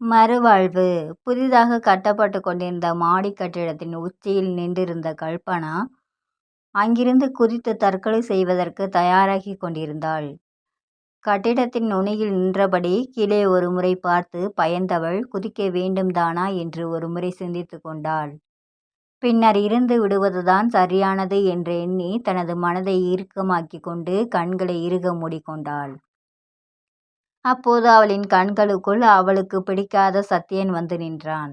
மறுவாழ்வு புதிதாக கட்டப்பட்டு கொண்டிருந்த மாடிக் கட்டிடத்தின் உச்சியில் நின்றிருந்த கல்பனா அங்கிருந்து குதித்து தற்கொலை செய்வதற்கு தயாராகிக் கொண்டிருந்தாள். கட்டிடத்தின் நுனியில் நின்றபடி கீழே ஒருமுறை பார்த்து பயந்தவள் குதிக்க வேண்டும்தானா என்று ஒருமுறை சிந்தித்துக் கொண்டாள். பின்னர் இருந்து விடுவதுதான் சரியானது என்று எண்ணி தனது மனதை இறுக்கமாக்கி கொண்டு கண்களை இறுக மூடிக்கொண்டாள். அப்போது அவளின் கண்களுக்குள் அவளுக்குப் பிடிக்காத சத்யன் வந்து நின்றான்.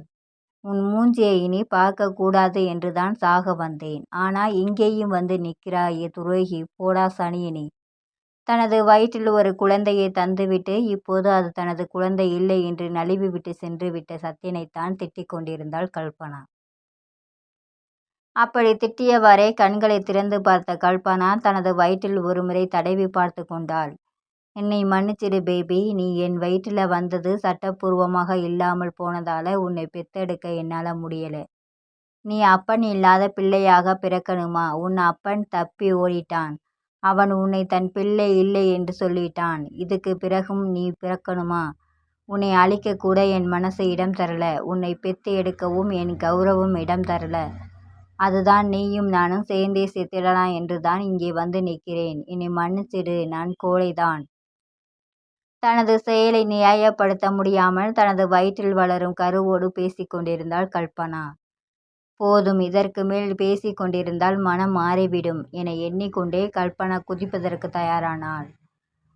உன் மூஞ்சியை இனி பார்க்கக்கூடாது என்று என்றுதான் சாக வந்தேன். ஆனா இங்கேயும் வந்து நிற்கிறாயே துரோகி போடா சனியினி தனது வயிற்றில் ஒரு குழந்தையை தந்துவிட்டு இப்போது அது தனது குழந்தை இல்லை என்று நழுவி விட்டுச் சென்றுவிட்ட சத்தியனைத்தான் திட்டிக் கொண்டிருந்தாள் கல்பனா. அப்படி திட்டியவாறே கண்களை திறந்து பார்த்த கல்பனா தனது வயிற்றில் ஒருமுறை தடவி பார்த்து கொண்டாள். என்னை மன்னிச்சிடு பேபி. நீ என் வயிற்றில் வந்தது சட்டப்பூர்வமாக இல்லாமல் போனதால உன்னை பெத்தெடுக்க என்னால் முடியலை நீ அப்பன் இல்லாத பிள்ளையாக பிறக்கணுமா? உன் அப்பன் தப்பி ஓடிட்டான். அவன் உன்னை தன் பிள்ளை இல்லை என்று சொல்லிட்டான். இதுக்கு பிறகும் நீ பிறக்கணுமா? உன்னை அழிக்க கூட என் மனசு இடம் தரல. உன்னை பெத்து எடுக்கவும் என் கௌரவம் இடம் தரல. அதுதான் நீயும் நானும் சேர்ந்தே செத்திடலாம் என்று தான் இங்கே வந்து நிற்கிறேன் என்னை மன்னிச்சிடு. நான் கோழைதான். தனது செயலை நியாயப்படுத்த முடியாமல் தனது வயிற்றில் வளரும் கருவோடு பேசிக்கொண்டிருந்தாள் கல்பனா. போதும் இதற்கு மேல் பேசிக் கொண்டிருந்தால் மனம் மாறிவிடும் என எண்ணிக்கொண்டே கல்பனா குதிப்பதற்கு தயாரானாள்.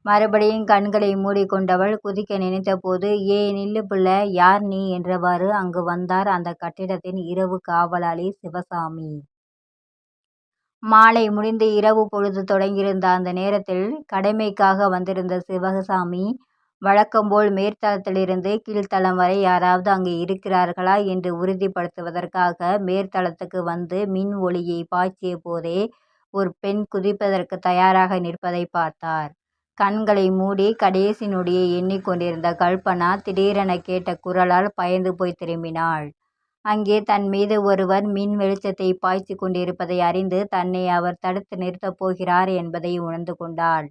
மறுபடியும் கண்களை மூடிக்கொண்டவள் குதிக்க நினைத்தபோது ஏ நில்லு புள்ள. யார் நீ என்றவாறு அங்கு வந்தார் அந்த கட்டிடத்தின் இரவு காவலாளி சிவசாமி. மாலை முடிந்து இரவு பொழுது தொடங்கியிருந்த அந்த நேரத்தில் கடமைக்காக வந்திருந்த சிவகசாமி வழக்கம்போல் மேற்தளத்திலிருந்து கீழ்த்தளம் வரை யாராவது அங்கு இருக்கிறார்களா என்று உறுதிப்படுத்துவதற்காக மேற்தளத்துக்கு வந்து மின் ஒளியை பாய்ச்சிய போதே ஒரு பெண் குதிப்பதற்குத் தயாராக நிற்பதைப் பார்த்தார். கண்களை மூடி கடைசி நொடியை எண்ணிக் கொண்டிருந்த கல்பனா திடீரென கேட்ட குரலால் பயந்து போய் திரும்பினாள். அங்கே தன் மீது ஒருவர் மின் வெளிச்சத்தை பாய்ச்சி கொண்டிருப்பதை அறிந்து தன்னை அவர் தடுத்து நிறுத்தப் போகிறார் என்பதை உணர்ந்து கொண்டாள்.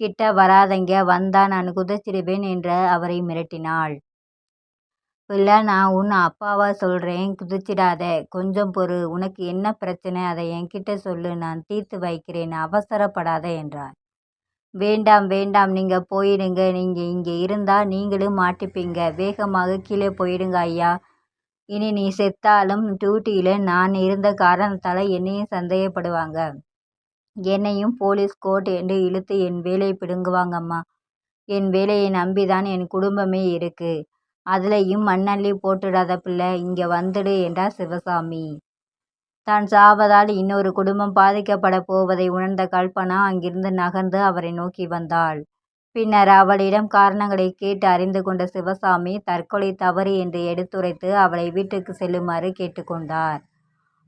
கிட்ட வராதங்க வந்தா நான் குதிச்சிடுவேன் என்று அவரை மிரட்டினாள். இல்லை நான் உன் அப்பாவா சொல்றேன் குதிச்சிடாத. கொஞ்சம் பொறு. உனக்கு என்ன பிரச்சனை அதை என்கிட்ட சொல்லு நான் தீர்த்து வைக்கிறேன் அவசரப்படாத என்றார். வேண்டாம் வேண்டாம் நீங்க போயிடுங்க. நீங்க இங்கே இருந்தா நீங்களும் மாட்டிப்பீங்க. வேகமாக கீழே போயிடுங்க ஐயா. இனி நீ செத்தாலும் டியூட்டியில நான் இருந்த காரணத்தால என்னையும் சந்தேகப்படுவாங்க. என்னையும் போலீஸ் கோர்ட் என்று இழுத்து என் வேலையை பிடுங்குவாங்கம்மா. என் வேலையை நம்பிதான் என் குடும்பமே இருக்கு. அதுலேயும் மண்ணள்ளி போட்டுடாத பிள்ளை இங்கே வந்துடு என்றார் சிவசாமி. தான் சாவதால் இன்னொரு குடும்பம் பாதிக்கப்பட போவதை உணர்ந்த கல்பனா அங்கிருந்து நகர்ந்து அவரை நோக்கி வந்தாள். பின்னர் அவளிடம் காரணங்களைக் கேட்டு அறிந்து கொண்ட சிவசாமி தற்கொலை தவறு என்று எடுத்துரைத்து அவளை வீட்டுக்கு செல்லுமாறு கேட்டுக்கொண்டார்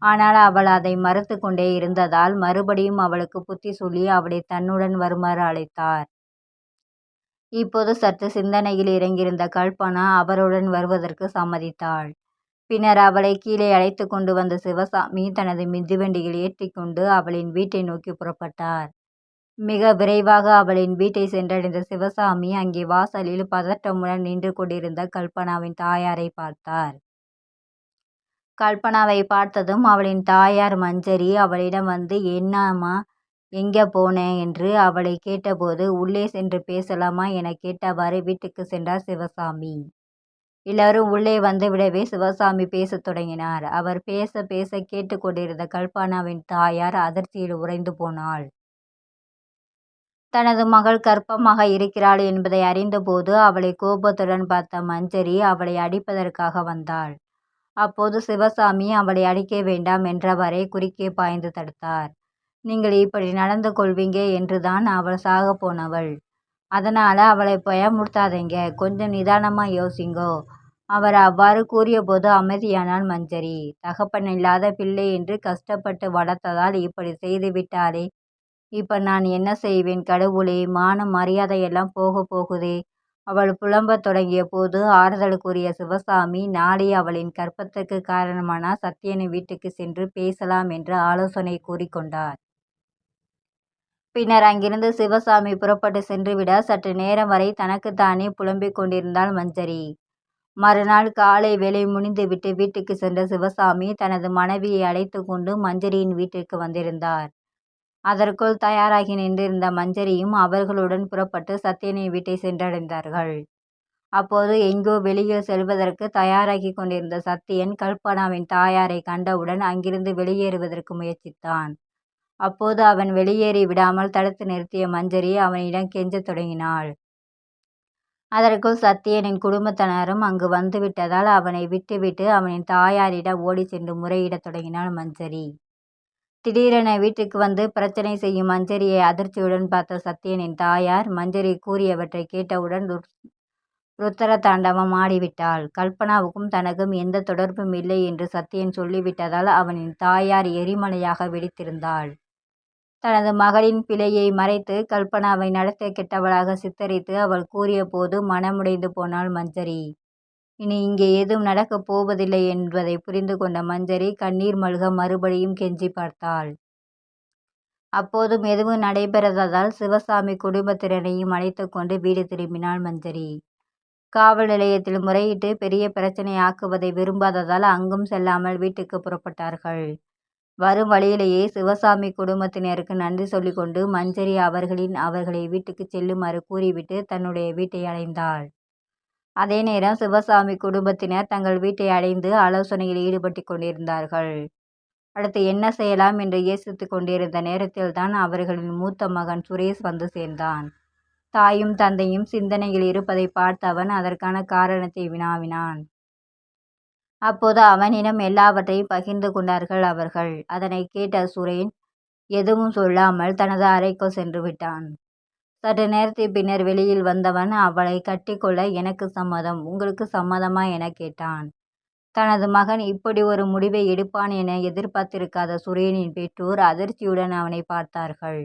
ஆனால் அவள் அதை மறுத்து கொண்டே இருந்ததால் மறுபடியும் அவளுக்கு புத்தி சொல்லி அவளை தன்னுடன் வருமாறு அழைத்தார். இப்போது சற்று சிந்தனையில் இறங்கியிருந்த கல்பனா அவருடன் வருவதற்கு சம்மதித்தாள். பின்னர் அவளை கீழே அழைத்து கொண்டு வந்த சிவசாமி தனது மிதிவண்டியில் ஏற்றிக்கொண்டு அவளின் வீட்டை நோக்கி புறப்பட்டார். மிக விரைவாக அவளின் வீட்டை சென்றடைந்த சிவசாமி அங்கே வாசலில் பதட்டமுடன் நின்று கொண்டிருந்த கல்பனாவின் தாயாரைப் பார்த்தார். கல்பனாவை பார்த்ததும் அவளின் தாயார் மஞ்சரி அவளிடம் வந்து என்னம்மா எங்க போன? என்று அவளைக் கேட்டபோது உள்ளே சென்று பேசலாமா எனக் கேட்டவாறு வீட்டுக்கு சென்றார் சிவசாமி. எல்லாரும் உள்ளே வந்துவிடவே சிவசாமி பேசத் தொடங்கினார். அவர் பேச பேச கேட்டுக்கொண்டிருந்த கல்பனாவின் தாயார் அதிர்ச்சியில் உறைந்து போனாள். தனது மகள் கர்ப்பமாக இருக்கிறாள் என்பதை அறிந்தபோது அவளை கோபத்துடன் பார்த்த மஞ்சரி அவளை அடிப்பதற்காக வந்தாள். அப்போது சிவசாமி அவளை அடிக்க வேண்டாம் என்றவரை குறுக்கே பாய்ந்து தடுத்தார். நீங்கள் இப்படி நடந்து கொள்வீங்க என்றுதான் அவள் சாகப் போனவள். அதனால் அவளை பயமுடுத்தாதீங்க கொஞ்சம் நிதானமாக யோசிங்கோ. அவர் அவ்வாறு கூறியபோது அமைதியானாள் மஞ்சரி. தகப்பன் இல்லாத பிள்ளை என்று கஷ்டப்பட்டு வளர்த்ததால் இப்படி செய்து விட்டாரே இப்போ நான் என்ன செய்வேன் கடவுளே. மானம் மரியாதையெல்லாம் போக போகுதே. அவள் புலம்பத் தொடங்கிய போது ஆறுதலுக்குரிய சிவசாமி நாளை அவளின் கற்பத்துக்கு காரணமான சத்யனின் வீட்டுக்கு சென்று பேசலாம் என்று ஆலோசனை கூறிக்கொண்டார் பின்னர் அங்கிருந்து சிவசாமி புறப்பட்டு சென்றுவிட சற்று நேரம் வரை தனக்குத்தானே புலம்பிக் கொண்டிருந்தாள் மஞ்சரி. மறுநாள் காலை வேலை முடிந்துவிட்டு வீட்டுக்கு சென்ற சிவசாமி தனது மனைவியை அழைத்து கொண்டு மஞ்சரியின் வீட்டிற்கு வந்திருந்தார் அதற்குள் தயாராகி நின்றிருந்த மஞ்சரியும் அவர்களுடன் புறப்பட்டு சத்தியனை வீட்டை சென்றடைந்தார்கள். அப்போது எங்கோ வெளியே செல்வதற்கு தயாராகி கொண்டிருந்த சத்தியன் கல்பனாவின் தாயாரை கண்டவுடன் அங்கிருந்து வெளியேறுவதற்கு முயற்சித்தான். அப்போது அவன் வெளியேறி விடாமல் தடுத்து நிறுத்திய மஞ்சரி அவனிடம் கெஞ்சத் தொடங்கினாள். அதற்குள் சத்தியனின் குடும்பத்தினரும் அங்கு வந்துவிட்டதால் அவனை விட்டுவிட்டு அவனின் தாயாரிடம் ஓடி சென்று முறையிடத் தொடங்கினாள் மஞ்சரி. திடீரென வீட்டுக்கு வந்து பிரச்சனை செய்யும் மஞ்சரியை அதிர்ச்சியுடன் பார்த்த சத்தியனின் தாயார் மஞ்சரி கூறியவற்றை கேட்டவுடன் ருத்தர தாண்டவம் ஆடிவிட்டாள். கல்பனாவுக்கும் தனக்கும் எந்த தொடர்பும் இல்லை என்று சத்தியன் சொல்லிவிட்டதால் அவனின் தாயார் எரிமலையாக வெடித்திருந்தாள். தனது மகளின் பிழையை மறைத்து கல்பனாவை நடத்த கெட்டவளாக சித்தரித்து அவள் கூறியபோது மனமுடைந்து போனாள் மஞ்சரி. இனி இங்கே எதுவும் நடக்கப் போவதில்லை என்பதை புரிந்து கொண்ட மஞ்சரி கண்ணீர் மல்க மறுபடியும் கெஞ்சி பார்த்தாள். அப்போதும் எதுவும் நடைபெறாததால் சிவசாமி குடும்பத்தினரையும் அழைத்து கொண்டு வீடு திரும்பினாள் மஞ்சரி. காவல் நிலையத்தில் முறையிட்டு பெரிய பிரச்சனை ஆக்குவதை விரும்பாததால் அங்கும் செல்லாமல் வீட்டுக்கு புறப்பட்டார்கள். வரும் வழியிலேயே சிவசாமி குடும்பத்தினருக்கு நன்றி சொல்லிக்கொண்டு மஞ்சரி அவர்களின் அவர்களை வீட்டுக்கு செல்லுமாறு கூறிவிட்டு தன்னுடைய வீட்டை அடைந்தாள். அதே நேரம் சிவசாமி குடும்பத்தினர் தங்கள் வீட்டை அடைந்து ஆலோசனையில் ஈடுபட்டு கொண்டிருந்தார்கள். அடுத்து என்ன செய்யலாம் என்று யோசித்து கொண்டிருந்த நேரத்தில் தான் அவர்களின் மூத்த மகன் சுரேஷ் வந்து சேர்ந்தான். தாயும் தந்தையும் சிந்தனையில் இருப்பதை பார்த்தவன் அதற்கான காரணத்தை வினாவினான். அப்போது அவனிடம் எல்லாவற்றையும் பகிர்ந்து கொண்டார்கள் அவர்கள். அதனை கேட்ட சுரேன் எதுவும் சொல்லாமல் தனது அறைக்குள் சென்று விட்டான். சற்று நேரத்தின் பின்னர் வெளியில் வந்தவன் அவளை கட்டிக்கொள்ள எனக்கு சம்மதம். உங்களுக்கு சம்மதமா? என கேட்டான். தனது மகன் இப்படி ஒரு முடிவை எடுப்பான் என எதிர்பார்த்திருக்காத சுரேனின் பெற்றோர் அதிர்ச்சியுடன் அவனை பார்த்தார்கள்.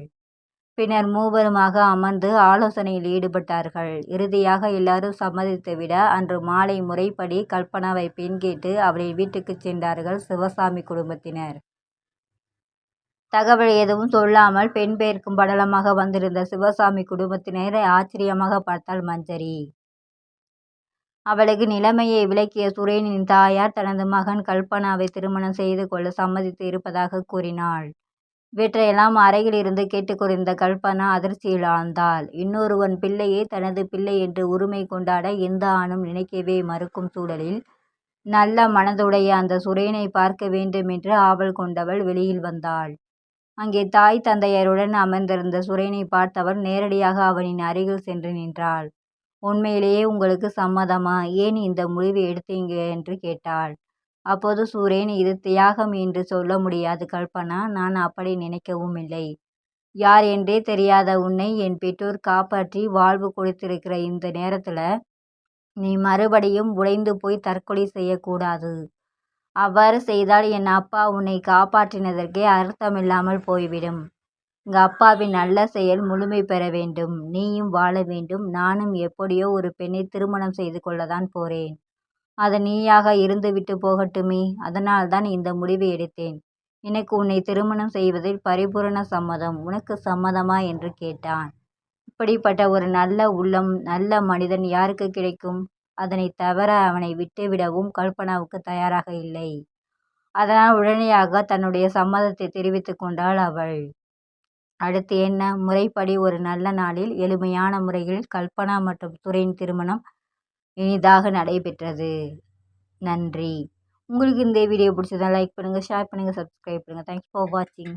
பின்னர் மூவருமாக அமர்ந்து ஆலோசனையில் ஈடுபட்டார்கள். இறுதியாக எல்லாரும் சம்மதித்துவிட அன்று மாலை முறைப்படி கல்பனாவை பெண் கேட்டு அவளின் வீட்டுக்கு சென்றார்கள் சிவசாமி குடும்பத்தினர். தகவல் எதுவும் சொல்லாமல் பெண் பெயர்க்கும் படலமாக வந்திருந்த சிவசாமி குடும்பத்தினரை ஆச்சரியமாக பார்த்தாள் மஞ்சரி அவளுக்கு நிலைமையை விளக்கிய சுரேனின் தாயார் தனது மகன் கல்பனாவை திருமணம் செய்து கொள்ள சம்மதித்து இருப்பதாக கூறினாள் இவற்றையெல்லாம் அறையில் இருந்து கேட்டுக்கொண்டிருந்த கல்பனா அதிர்ச்சியில் ஆழ்ந்தாள். இன்னொருவன் பிள்ளையை தனது பிள்ளை என்று உரிமை கொண்டாட எந்த ஆணும் நினைக்கவே மறுக்கும் சூழலில் நல்ல மனதுடைய அந்த சுரேனை பார்க்க வேண்டும் என்று ஆவல் கொண்டவள் வெளியில் வந்தாள். அங்கே தாய் தந்தையருடன் அமர்ந்திருந்த சுரேனை பார்த்தவள் நேரடியாக அவனின் அருகில் சென்று நின்றாள். உண்மையிலேயே உங்களுக்கு சம்மதமா? ஏன் இந்த முடிவை எடுத்தீங்க? என்று கேட்டாள். அப்போது சூரேன் இது தியாகம் என்று சொல்ல முடியாது கல்பனா நான் அப்படி நினைக்கவும் இல்லை யார் என்றே தெரியாத உன்னை என் பெற்றோர் காப்பாற்றி வாழ்வு கொடுத்திருக்கிற இந்த நேரத்தில் நீ மறுபடியும் உடைந்து போய் தற்கொலை செய்யக்கூடாது அவ்வாறு செய்தால் என் அப்பா உன்னை காப்பாற்றினதற்கே அர்த்தமில்லாமல் போய்விடும். எங்கள் அப்பாவின் நல்ல செயல் முழுமை பெற வேண்டும். நீயும் வாழ வேண்டும். நானும் எப்படியோ ஒரு பெண்ணை திருமணம் செய்து கொள்ளதான் போறேன். அது நீயாக இருந்துவிட்டு போகட்டுமே. அதனால்தான் இந்த முடிவை எடுத்தேன். எனக்கு உன்னை திருமணம் செய்வதில் பரிபூரண சம்மதம். உனக்கு சம்மதமா என்று கேட்டான். இப்படிப்பட்ட ஒரு நல்ல உள்ளம் நல்ல மனிதன் யாருக்கு கிடைக்கும்? அதனை தவற அவனை விட்டுவிடவும் கல்பனாவுக்கு தயாராக இல்லை. அதனால் உடனடியாக தன்னுடைய சம்மதத்தை தெரிவித்து கொண்டாள் அவள். அடுத்து என்ன? முறைப்படி ஒரு நல்ல நாளில் எளிமையான முறையில் கல்பனா மற்றும் துரையின் திருமணம் இனிதாக நடைபெற்றது. நன்றி. உங்களுக்கு இந்த வீடியோ பிடிச்சதா லைக் பண்ணுங்கள் ஷேர் பண்ணுங்கள் சப்ஸ்கிரைப் பண்ணுங்கள் தேங்க்ஸ் ஃபார் வாட்சிங்